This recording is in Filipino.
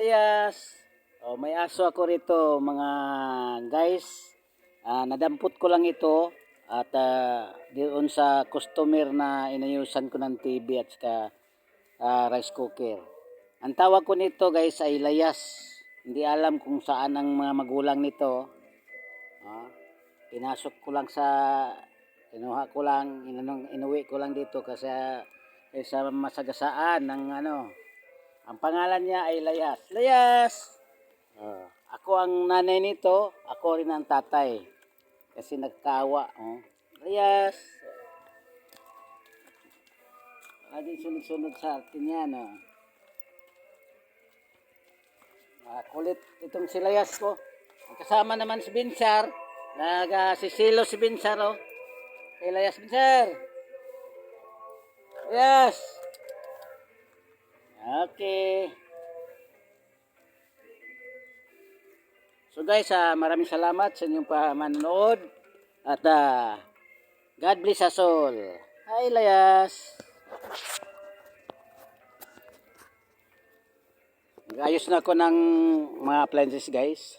Layas. Oh, may aso ako rito, mga guys. Ah, nadampot ko lang ito at ah, doon sa customer na inayusan ko ng TV at saka ah, rice cooker. Ang tawag ko nito guys ay layas. Hindi alam kung saan ang mga magulang nito. Ah, pinasok ko lang sa kinuha ko lang inanong inuwi ko lang dito kasi eh, sa masagasaan ng ano ang pangalan niya ay Layas Layas Ah, ako ang nanay nito ako rin ang tatay kasi nagkawa oh. Layas Laging sunod-sunod sa atin yan oh. Ah, kulit itong si Layas ko kasama naman si Binsar nagasisilo si Binsar oh Elias Binsar. Yes. Okay. So guys, ah, maraming salamat sa inyong pamanood. At ah, God bless us all. Hi, Elias. Ayos na ako ng mga appliances guys.